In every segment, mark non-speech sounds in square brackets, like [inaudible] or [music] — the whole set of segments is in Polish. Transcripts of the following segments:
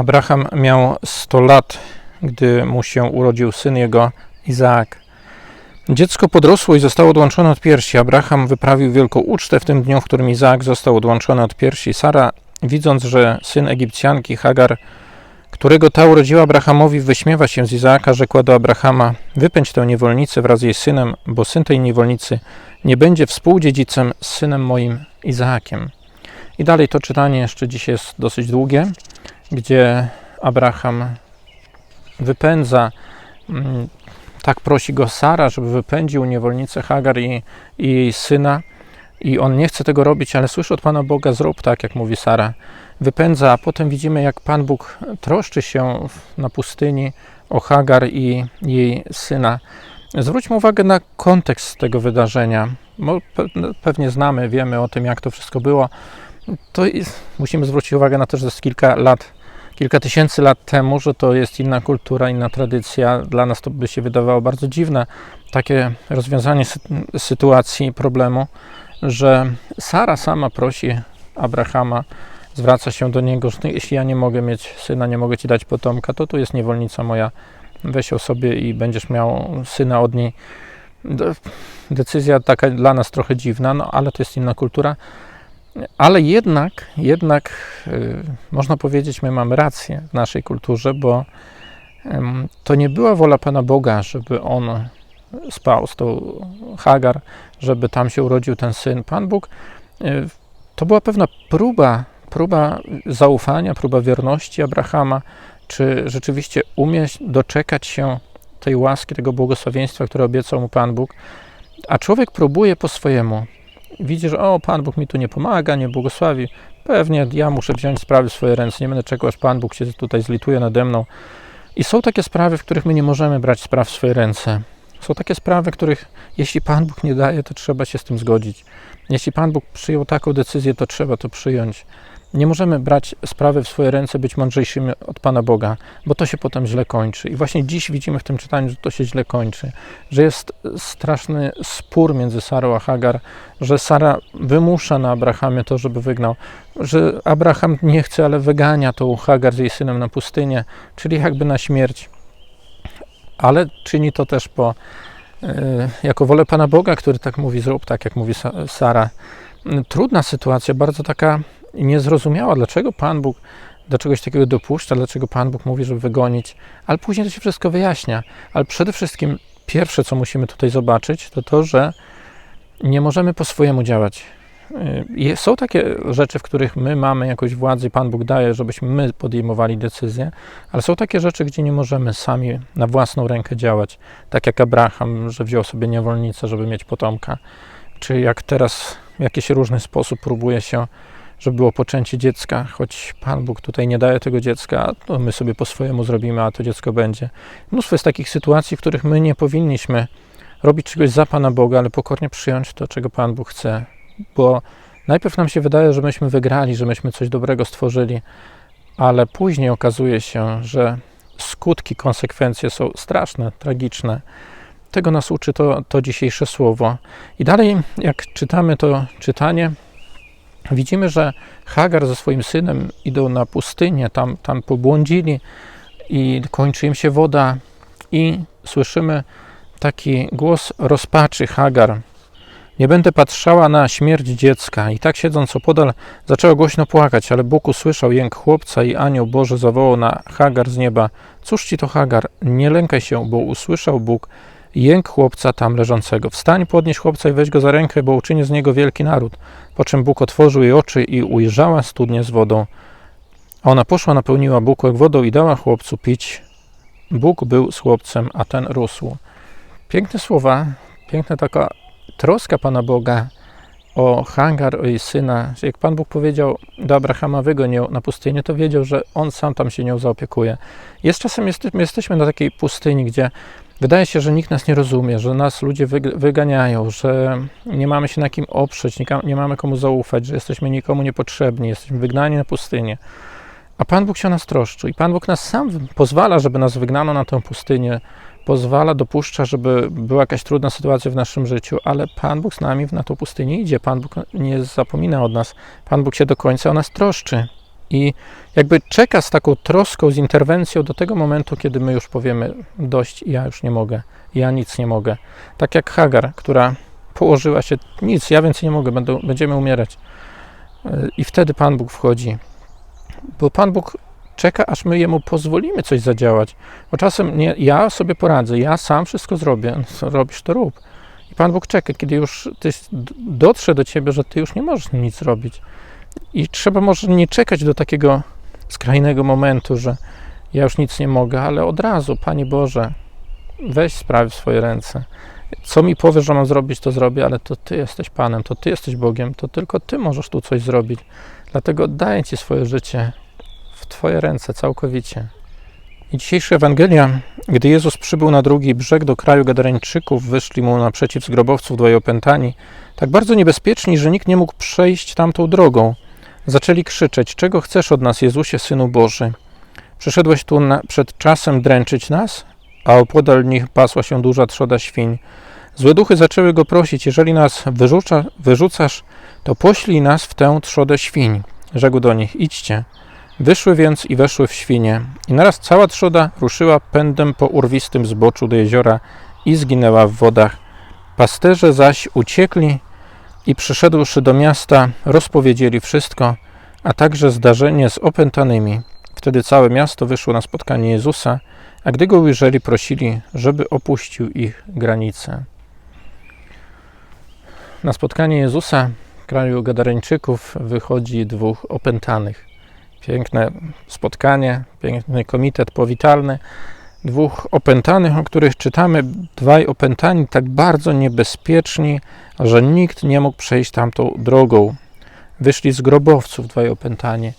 Abraham miał 100 lat, gdy mu się urodził syn jego Izaak. Dziecko podrosło i zostało odłączone od piersi. Abraham wyprawił wielką ucztę w tym dniu, w którym Izaak został odłączony od piersi. Sara, widząc, że syn Egipcjanki Hagar, którego ta urodziła Abrahamowi, wyśmiewa się z Izaaka, rzekła do Abrahama: Wypędź tę niewolnicę wraz z jej synem, bo syn tej niewolnicy nie będzie współdziedzicem z synem moim Izaakiem. I dalej to czytanie jeszcze dzisiaj jest dosyć długie, gdzie Abraham wypędza, mm, tak prosi go Sara, żeby wypędził niewolnicę Hagar i, i jej syna. I on nie chce tego robić, ale słyszy od Pana Boga, zrób tak, jak mówi Sara. Wypędza, a potem widzimy, jak Pan Bóg troszczy się na pustyni o Hagar i jej syna. Zwróćmy uwagę na kontekst tego wydarzenia. Pe- Pewnie znamy, wiemy o tym, jak to wszystko było. To jest, musimy zwrócić uwagę na to, że to jest kilka lat, kilka tysięcy lat temu, że to jest inna kultura, inna tradycja. Dla nas to by się wydawało bardzo dziwne, takie rozwiązanie sy- sytuacji, problemu, że Sara sama prosi Abrahama, zwraca się do niego, że jeśli ja nie mogę mieć syna, nie mogę ci dać potomka, to tu jest niewolnica moja, weź ją sobie i będziesz miał syna od niej. De- Decyzja taka dla nas trochę dziwna, no ale to jest inna kultura. Ale jednak, jednak y, można powiedzieć, my mamy rację w naszej kulturze, bo to nie była wola Pana Boga, żeby on spał z tą Hagar, żeby tam się urodził ten syn. Pan Bóg, y, to była pewna próba, próba zaufania, próba wierności Abrahama, czy rzeczywiście umie doczekać się tej łaski, tego błogosławieństwa, które obiecał mu Pan Bóg, a człowiek próbuje po swojemu. Widzi, że o, Pan Bóg mi tu nie pomaga, nie błogosławi. Pewnie ja muszę wziąć sprawy w swoje ręce, nie będę czekał, aż Pan Bóg się tutaj zlituje nade mną. I są takie sprawy, w których my nie możemy brać spraw w swoje ręce. Są takie sprawy, których jeśli Pan Bóg nie daje, to trzeba się z tym zgodzić. Jeśli Pan Bóg przyjął taką decyzję, to trzeba to przyjąć. Nie możemy brać sprawy w swoje ręce, być mądrzejszymi od Pana Boga, bo to się potem źle kończy. I właśnie dziś widzimy w tym czytaniu, że to się źle kończy, że jest straszny spór między Sarą a Hagar, że Sara wymusza na Abrahamie to, żeby wygnał, że Abraham nie chce, ale wygania tą Hagar z jej synem na pustynię, czyli jakby na śmierć. Ale czyni to też po, e, jako wolę Pana Boga, który tak mówi, zrób tak, jak mówi Sa- Sara. Trudna sytuacja, bardzo taka niezrozumiała, dlaczego Pan Bóg do czegoś takiego dopuszcza, dlaczego Pan Bóg mówi, żeby wygonić, ale później to się wszystko wyjaśnia. Ale przede wszystkim pierwsze, co musimy tutaj zobaczyć, to to, że nie możemy po swojemu działać. Y, Są takie rzeczy, w których my mamy jakąś władzę i Pan Bóg daje, żebyśmy my podejmowali decyzje, ale są takie rzeczy, gdzie nie możemy sami na własną rękę działać. Tak jak Abraham, że wziął sobie niewolnicę, żeby mieć potomka, czy jak teraz w jakiś różny sposób próbuje się, żeby było poczęcie dziecka, choć Pan Bóg tutaj nie daje tego dziecka, to my sobie po swojemu zrobimy, a to dziecko będzie. Mnóstwo jest takich sytuacji, w których my nie powinniśmy robić czegoś za Pana Boga, ale pokornie przyjąć to, czego Pan Bóg chce. Bo najpierw nam się wydaje, że myśmy wygrali, że myśmy coś dobrego stworzyli, ale później okazuje się, że skutki, konsekwencje są straszne, tragiczne. Tego nas uczy to, to dzisiejsze słowo. I dalej, jak czytamy to czytanie, widzimy, że Hagar ze swoim synem idą na pustynię, tam, tam pobłądzili i kończy im się woda i słyszymy taki głos rozpaczy Hagar. Nie będę patrzała na śmierć dziecka. I tak siedząc opodal, zaczęła głośno płakać, ale Bóg usłyszał jęk chłopca i anioł Boży zawołał na Hagar z nieba. Cóż ci to Hagar? Nie lękaj się, bo usłyszał Bóg jęk chłopca tam leżącego. Wstań, podnieś chłopca i weź go za rękę, bo uczynię z niego wielki naród. Po czym Bóg otworzył jej oczy i ujrzała studnię z wodą. A ona poszła, napełniła bukłek wodą i dała chłopcu pić. Bóg był z chłopcem, a ten rósł. Piękne słowa, piękna taka troska Pana Boga o Hagar, o jej syna. Jak Pan Bóg powiedział do Abrahama, wygoń ją na pustynię, to wiedział, że on sam tam się nią zaopiekuje. Jest czasem, jesteśmy na takiej pustyni, gdzie wydaje się, że nikt nas nie rozumie, że nas ludzie wyg- wyganiają, że nie mamy się na kim oprzeć, nie, mamy komu zaufać, że jesteśmy nikomu niepotrzebni, jesteśmy wygnani na pustynię. A Pan Bóg się o nas troszczy i Pan Bóg nas sam pozwala, żeby nas wygnano na tę pustynię, pozwala, dopuszcza, żeby była jakaś trudna sytuacja w naszym życiu, ale Pan Bóg z nami na tą pustynię idzie. Pan Bóg nie zapomina od nas. Pan Bóg się do końca o nas troszczy. I jakby czeka z taką troską, z interwencją do tego momentu, kiedy my już powiemy dość, ja już nie mogę, ja nic nie mogę. Tak jak Hagar, która położyła się, nic, ja więcej nie mogę, będą, będziemy umierać. E, I wtedy Pan Bóg wchodzi, bo Pan Bóg czeka, aż my Jemu pozwolimy coś zadziałać. Bo czasem nie, ja sobie poradzę, ja sam wszystko zrobię, [laughs] robisz, to rób. I Pan Bóg czeka, kiedy już dotrze do Ciebie, że Ty już nie możesz nic zrobić. I trzeba może nie czekać do takiego skrajnego momentu, że ja już nic nie mogę, ale od razu, Panie Boże, weź sprawy w swoje ręce. Co mi powiesz, że mam zrobić, to zrobię, ale to Ty jesteś Panem, to Ty jesteś Bogiem, to tylko Ty możesz tu coś zrobić. Dlatego daję Ci swoje życie w Twoje ręce całkowicie. I dzisiejsza Ewangelia, gdy Jezus przybył na drugi brzeg do kraju Gadareńczyków, wyszli mu naprzeciw z grobowców dwaj opętani, tak bardzo niebezpieczni, że nikt nie mógł przejść tamtą drogą. Zaczęli krzyczeć: Czego chcesz od nas, Jezusie, synu Boży? Przyszedłeś tu na, przed czasem dręczyć nas? A opodal nich pasła się duża trzoda świń. Złe duchy zaczęły go prosić: Jeżeli nas wyrzuca, wyrzucasz, to poślij nas w tę trzodę świń. Rzekł do nich: Idźcie. Wyszły więc i weszły w świnie. I naraz cała trzoda ruszyła pędem po urwistym zboczu do jeziora i zginęła w wodach. Pasterze zaś uciekli i przyszedłszy do miasta, rozpowiedzieli wszystko, a także zdarzenie z opętanymi. Wtedy całe miasto wyszło na spotkanie Jezusa, a gdy go ujrzeli, prosili, żeby opuścił ich granice. Na spotkanie Jezusa w kraju Gadareńczyków wychodzi dwóch opętanych. Piękne spotkanie, piękny komitet powitalny. Dwóch opętanych, o których czytamy, dwaj opętani tak bardzo niebezpieczni, że nikt nie mógł przejść tamtą drogą. Wyszli z grobowców dwaj opętani.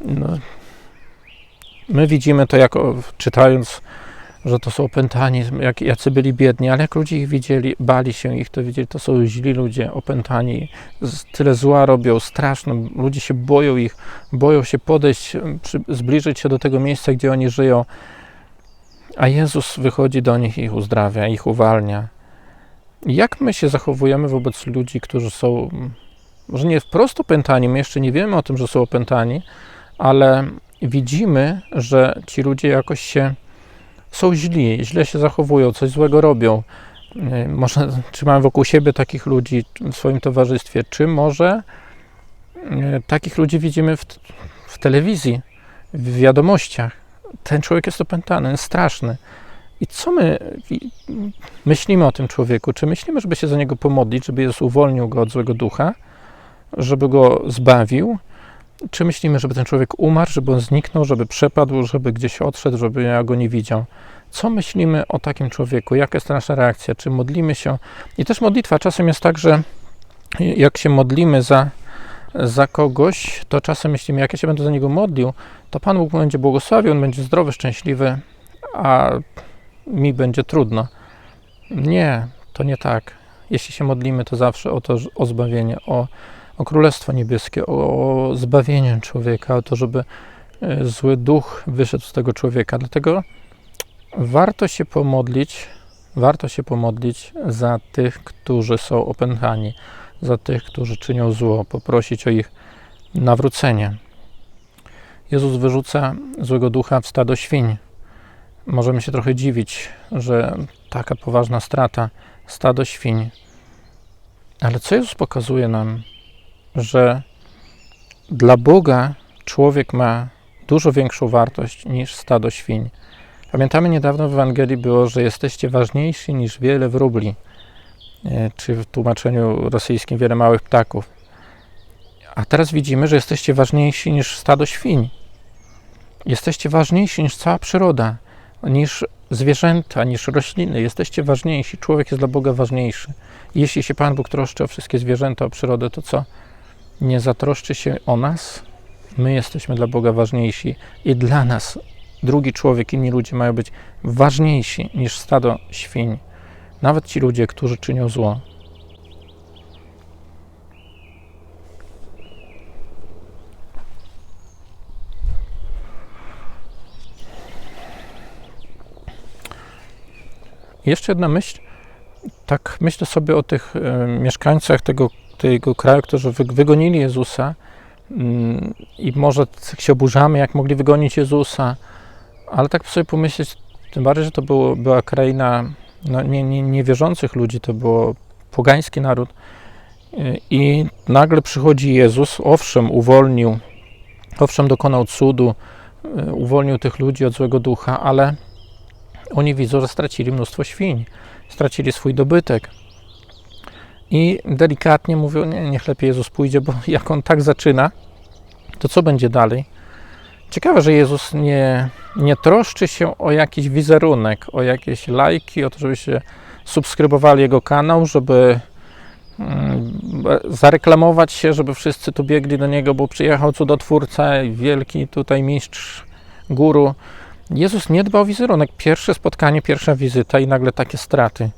No, my widzimy to jako czytając że to są opętani, jak, jacy byli biedni, ale jak ludzie ich widzieli, bali się ich, to widzieli, to są źli ludzie, opętani, tyle zła robią, straszne, ludzie się boją ich, boją się podejść, przy, zbliżyć się do tego miejsca, gdzie oni żyją, a Jezus wychodzi do nich i ich uzdrawia, ich uwalnia. Jak my się zachowujemy wobec ludzi, którzy są, może nie wprost opętani, my jeszcze nie wiemy o tym, że są opętani, ale widzimy, że ci ludzie jakoś się są źli, źle się zachowują, coś złego robią. Może, [laughs] czy mam wokół siebie takich ludzi w swoim towarzystwie, czy może takich ludzi widzimy w, w telewizji, w wiadomościach. Ten człowiek jest opętany, jest straszny. I co my myślimy o tym człowieku? Czy myślimy, żeby się za niego pomodlić, żeby Jezus uwolnił go od złego ducha, żeby go zbawił? Czy myślimy, żeby ten człowiek umarł, żeby on zniknął, żeby przepadł, żeby gdzieś odszedł, żeby ja go nie widział? Co myślimy o takim człowieku? Jaka jest nasza reakcja? Czy modlimy się? I też modlitwa czasem jest tak, że jak się modlimy za, za kogoś, to czasem myślimy, jak ja się będę za niego modlił, to Pan Bóg będzie błogosławił, on będzie zdrowy, szczęśliwy, a mi będzie trudno. Nie, to nie tak. Jeśli się modlimy, to zawsze o to, o zbawienie, o o Królestwo Niebieskie, o zbawienie człowieka, o to, żeby e, zły duch wyszedł z tego człowieka. Dlatego warto się pomodlić, warto się pomodlić za tych, którzy są opętani, za tych, którzy czynią zło, poprosić o ich nawrócenie. Jezus wyrzuca złego ducha w stado świń. Możemy się trochę dziwić, że taka poważna strata, stado świń. Ale co Jezus pokazuje nam? Że dla Boga człowiek ma dużo większą wartość niż stado świń. Pamiętamy niedawno w Ewangelii było, że jesteście ważniejsi niż wiele wróbli, e, czy w tłumaczeniu rosyjskim wiele małych ptaków. A teraz widzimy, że jesteście ważniejsi niż stado świń. Jesteście ważniejsi niż cała przyroda, niż zwierzęta, niż rośliny. Jesteście ważniejsi. Człowiek jest dla Boga ważniejszy. Jeśli się Pan Bóg troszczy o wszystkie zwierzęta, o przyrodę, to co? Nie zatroszczy się o nas, my jesteśmy dla Boga ważniejsi i dla nas drugi człowiek, inni ludzie mają być ważniejsi niż stado świń. Nawet ci ludzie, którzy czynią zło. Jeszcze jedna myśl. Tak myślę sobie o tych e, mieszkańcach tego tego kraju, którzy wygonili Jezusa, Mm, I może się oburzamy, jak mogli wygonić Jezusa, ale tak sobie pomyśleć, tym bardziej, że to było, była kraina no, nie, nie, niewierzących ludzi, to było pogański naród. I nagle przychodzi Jezus, owszem, uwolnił, owszem, dokonał cudu, y, uwolnił tych ludzi od złego ducha, ale oni widzą, że stracili mnóstwo świń, stracili swój dobytek. I delikatnie mówią, nie, niech lepiej Jezus pójdzie, bo [laughs] jak on tak zaczyna, to co będzie dalej? Ciekawe, że Jezus nie, nie troszczy się o jakiś wizerunek, o jakieś lajki, o to, żebyście subskrybowali jego kanał, żeby mm, zareklamować się, żeby wszyscy tu biegli do niego, bo przyjechał cudotwórca, wielki tutaj mistrz, guru. Jezus nie dba o wizerunek. Pierwsze spotkanie, pierwsza wizyta i nagle takie straty.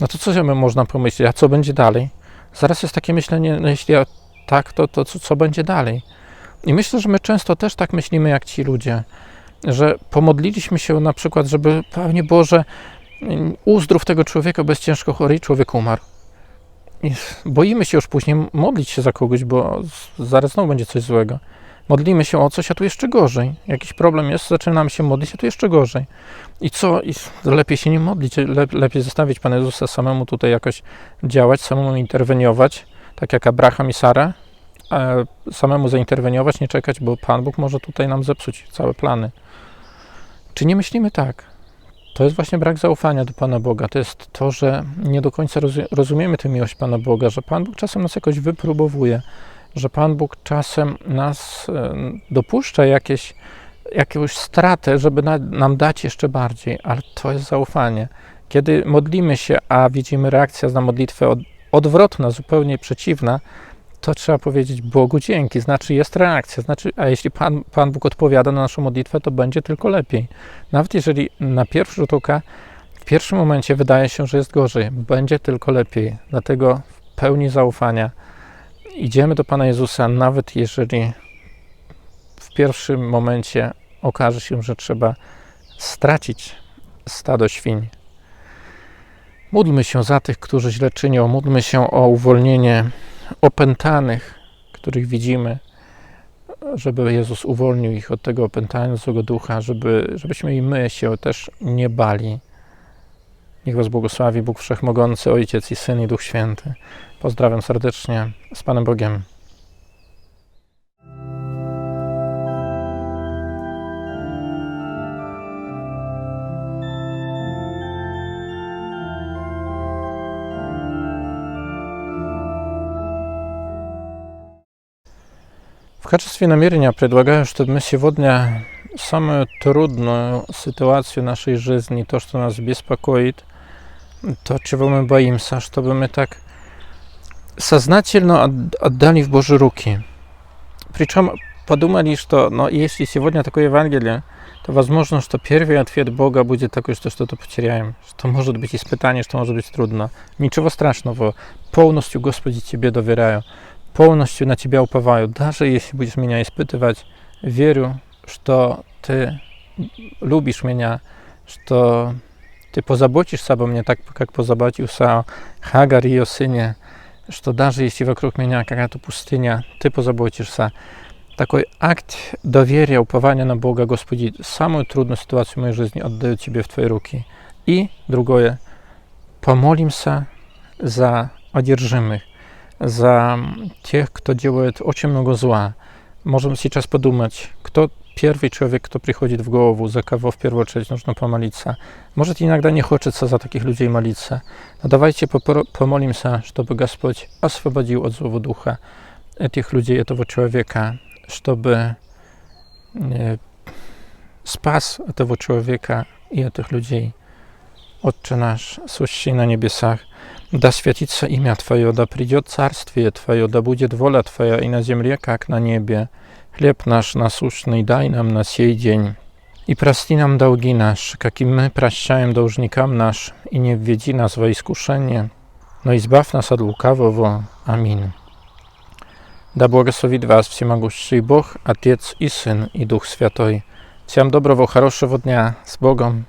No to co sobie można pomyśleć, a co będzie dalej? Zaraz jest takie myślenie, no jeśli tak, to, to co, co będzie dalej? I myślę, że my często też tak myślimy jak ci ludzie, że pomodliliśmy się na przykład, żeby Panie Boże, uzdrów tego człowieka bez ciężko chory człowiek umarł. I boimy się już później modlić się za kogoś, bo zaraz znowu będzie coś złego. Modlimy się o coś, a tu jeszcze gorzej. Jakiś problem jest, zaczynamy się modlić, a tu jeszcze gorzej. I co? I lepiej się nie modlić, lepiej zostawić Pana Jezusa samemu tutaj jakoś działać, samemu interweniować, tak jak Abraham i Sara, samemu zainterweniować, nie czekać, bo Pan Bóg może tutaj nam zepsuć całe plany. Czy nie myślimy tak? To jest właśnie brak zaufania do Pana Boga. To jest to, że nie do końca rozumiemy tę miłość Pana Boga, że Pan Bóg czasem nas jakoś wypróbowuje, że Pan Bóg czasem nas e, dopuszcza jakieś, jakąś stratę, żeby nam dać jeszcze bardziej, ale to jest zaufanie. Kiedy modlimy się, a widzimy reakcję na modlitwę odwrotna, zupełnie przeciwna, to trzeba powiedzieć Bogu dzięki, znaczy jest reakcja, znaczy, a jeśli Pan, Pan Bóg odpowiada na naszą modlitwę, to będzie tylko lepiej. Nawet jeżeli na pierwszy rzut oka w pierwszym momencie wydaje się, że jest gorzej, będzie tylko lepiej. Dlatego w pełni zaufania idziemy do Pana Jezusa, nawet jeżeli w pierwszym momencie okaże się, że trzeba stracić stado świń. Módlmy się za tych, którzy źle czynią, módlmy się o uwolnienie opętanych, których widzimy, żeby Jezus uwolnił ich od tego opętania złego ducha, żeby, żebyśmy i my się też nie bali. Niech Was błogosławi Bóg Wszechmogący, Ojciec i Syn i Duch Święty. Pozdrawiam serdecznie. Z Panem Bogiem. В качестве намерения предлагаю, чтобы мы сегодня самую трудную ситуацию нашей жизни, то, что нас беспокоит, то, чего мы боимся, чтобы мы так сознательно отдали в Божьи руки. Причем подумали, что ну, если сегодня такое Евангелие, то возможно, что первый ответ Бога будет такой, что что-то потеряем, что может быть испытание, что может быть трудно. Ничего страшного, полностью, Господи, Тебе доверяю. полностью на Тебя уповаю. Даже если будешь меня испытывать, верю, что Ты любишь меня, что Ты позаботишься обо мне так, как позаботился о Хагар и ее сыне, что даже если вокруг меня какая-то пустыня, Ты позаботишься. Такой акт доверия, упования на Бога, Господи, самую трудную ситуацию в моей жизни отдаю Тебе в Твои руки. И другое, помолимся за одержимых, за тех, кто делает очень много зла. Можем сейчас подумать, кто первый человек, кто приходит в голову, за кого в первую очередь нужно помолиться. Может, иногда не хочется за таких людей молиться, но давайте помолимся, чтобы Господь освободил от злого духа этих людей, этого человека, чтобы э, спас этого человека и этих людей. Отче наш, сущий на небесах, Да святится имя Твое, да придет царствие Твое, да будет воля Твоя и на земле, как на небе. Хлеб наш насущный дай нам на сей день. И прости нам долги наши, как и мы прощаем должникам наш, и не введи нас во искушение, но избавь нас от лукавого. Аминь. Да благословит вас всемогущий Бог, Отец и Сын и Дух Святой. Всем доброго, хорошего дня. С Богом.